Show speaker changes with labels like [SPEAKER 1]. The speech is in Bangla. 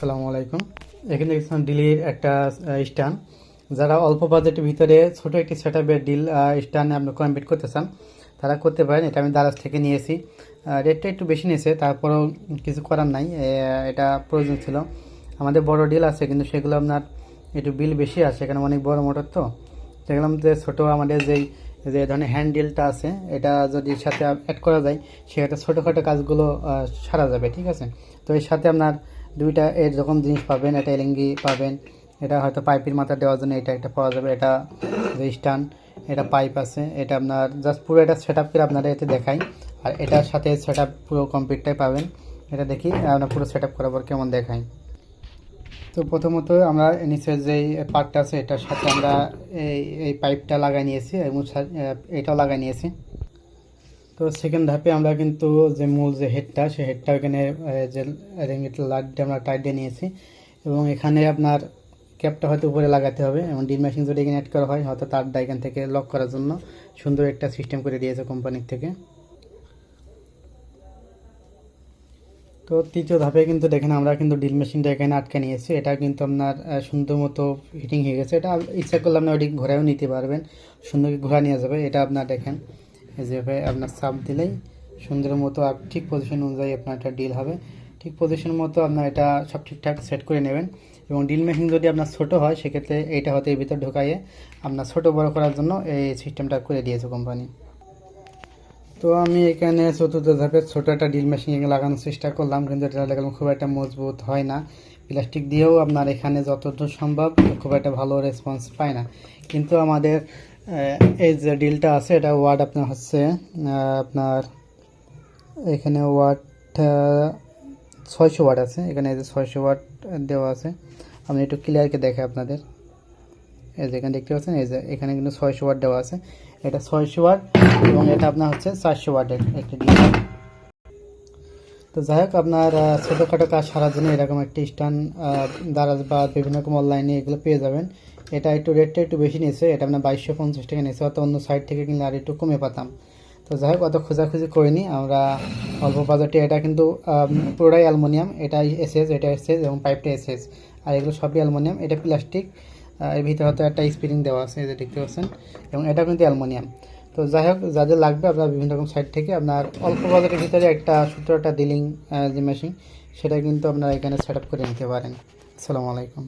[SPEAKER 1] আসসালামু আলাইকুম। এখানে দেখছেন ডিলের একটা স্ট্যান্ড। যারা অল্প বাজেটের ভিতরে ছোট একটি সেট আপের ডিল স্ট্যান্ড আপনি কমপ্লিট করতে চান, তারা করতে পারেন। এটা আমি দারাজ থেকে নিয়েছি। রেটটা একটু বেশি নিয়েছে, তারপরেও কিছু করার নাই। এটা প্রয়োজন ছিল। আমাদের বড় ডিল আছে, কিন্তু সেগুলো আপনার একটু বিল বেশি আছে এখানে অনেক বড় মোটর তো। দেখলাম যে ছোটো আমাদের যেই, যে ধরনের হ্যান্ডেলটা আছে, এটা যদি সাথে অ্যাড করা যায়, সেক্ষেত্রে ছোটোখাটো কাজগুলো সারা যাবে, ঠিক আছে? তো এর সাথে আপনার দুইটা এরকম জিনিস পাবেন এটা এলিঙ্গি পাবেন, এটা হয়তো পাইপের মাথা দেওয়ার জন্য এটা একটা পাওয়া যাবে, এটা স্টান এটা পাইপ আছে, এটা আপনার জাস্ট পুরো এটা সেট আপ করে আপনারা এতে দেখাই। আর এটার সাথে সেট আপ পুরো কমপ্লিটটাই পাবেন। এটা দেখি, আমরা পুরো সেট আপ করার পর কেমন দেখাই। তো প্রথমত আমরা নিচের যে পার্টটা আছে, এটার সাথে আমরা এই এই পাইপটা লাগাই নিয়েছি, এবং এটাও লাগাই নিয়েছি। তো সেকেন্ড ধাপে আমরা কিন্তু যে মূল যে হেডটা সেই হেডটা আহ, যে রিঙ্গিট লাইটটা আমরা টাইট দিয়ে নিয়েছি। এবং এখানে আপনার ক্যাপটা হয়তো উপরে লাগাতে হবে। এবং ডিল মেশিন যদি এখানে অ্যাড করা হয় হয়তো তারটা এখান থেকে লক করার জন্য সুন্দর একটা সিস্টেম করে দিয়েছে কোম্পানির থেকে। তো তৃতীয় ধাপে কিন্তু দেখেন আমরা কিন্তু ডিল মেশিনটা এখানে আটকে নিয়েছি। এটা কিন্তু আপনার সুন্দর মতো ফিটিং হয়ে গেছে। এটা ইচ্ছা করলে আপনি ওটি ঘোরাও নিতে পারবেন। সুন্দর ঘোরা নিয়ে যাবে। এটা আপনার দেখেন। যেভাবে আপনার চাপ দিলেই সুন্দর মতো ঠিক পজিশন অনুযায়ী আপনার একটা ডিল হবে। ঠিক পজিশন মতো আপনার এটা সব ঠিকঠাক সেট করে নেবেন। এবং ডিল মেশিন যদি আপনার ছোটো হয়, সেক্ষেত্রে এইটা হয়তো এর ভিতর ঢোকাইয়ে আপনার ছোটো বড় করার জন্য এই সিস্টেমটা করে দিয়েছে কোম্পানি তো আমি এখানে চতুর্থ ধাপে ছোটো একটা ড্রিল মেশিন লাগানোর চেষ্টা করলাম, কিন্তু এটা লাগালাম খুব একটা মজবুত হয় না। প্লাস্টিক দিয়েও আপনার এখানে যতদূর সম্ভব খুব একটা ভালো রেসপন্স পায় না। কিন্তু আমাদের এই যে ডিলটা আছে, এটা ওয়ার্ড আপনার হচ্ছে আপনার এখানে ওয়াট ছয়শো ওয়াট আছে। এখানে এই যে ছয়শো ওয়াট দেওয়া আছে। আমি একটু ক্লিয়ারকে দেখে আপনাদের। এই যে এখানে দেখতে পাচ্ছেন, এই যে এখানে কিন্তু ছয়শো ওয়াট দেওয়া আছে। এটা ছয়শো ওয়াট এবং এটা আপনার হচ্ছে চারশো ওয়াটের একটি ডিভাইস তো যাই হোক, আপনার ছোটোখাটো কাজ সারার জন্য এরকম একটি স্ট্যান্ড দারাজ বা বিভিন্ন রকম অনলাইনে এগুলো পেয়ে যাবেন। এটা একটু রেটটা একটু বেশি নিয়েছে, এটা আপনার বাইশশো পঞ্চাশ টাকা নিয়েছে অত অন্য সাইড থেকে কিনলে আর একটু কমে পাতাম। তো যাই হোক, অত খোঁজাখুঁজি করিনি আমরা অল্প বাজেটে এটা কিন্তু পুরোটাই অ্যালুমিনিয়াম এটা এসএস এটা এসএস এবং পাইপটা এসএস। আর এগুলো সবই অ্যালুমিনিয়াম, এটা প্লাস্টিক এর ভিতরে হয়তো একটা স্প্রিং দেওয়া আছে যে দেখতে পাচ্ছেন, এবং এটা কিন্তু অ্যালুমিনিয়াম। তো যাই হোক যাদের লাগবে আপনার বিভিন্ন রকম সাইড থেকে, আপনার অল্প বাজারের ভিতরে একটা ছোটো একটা ডিলিং যে মেশিন সেটা কিন্তু আপনারা এখানে সেট করে নিতে পারেন। আসসালামু আলাইকুম।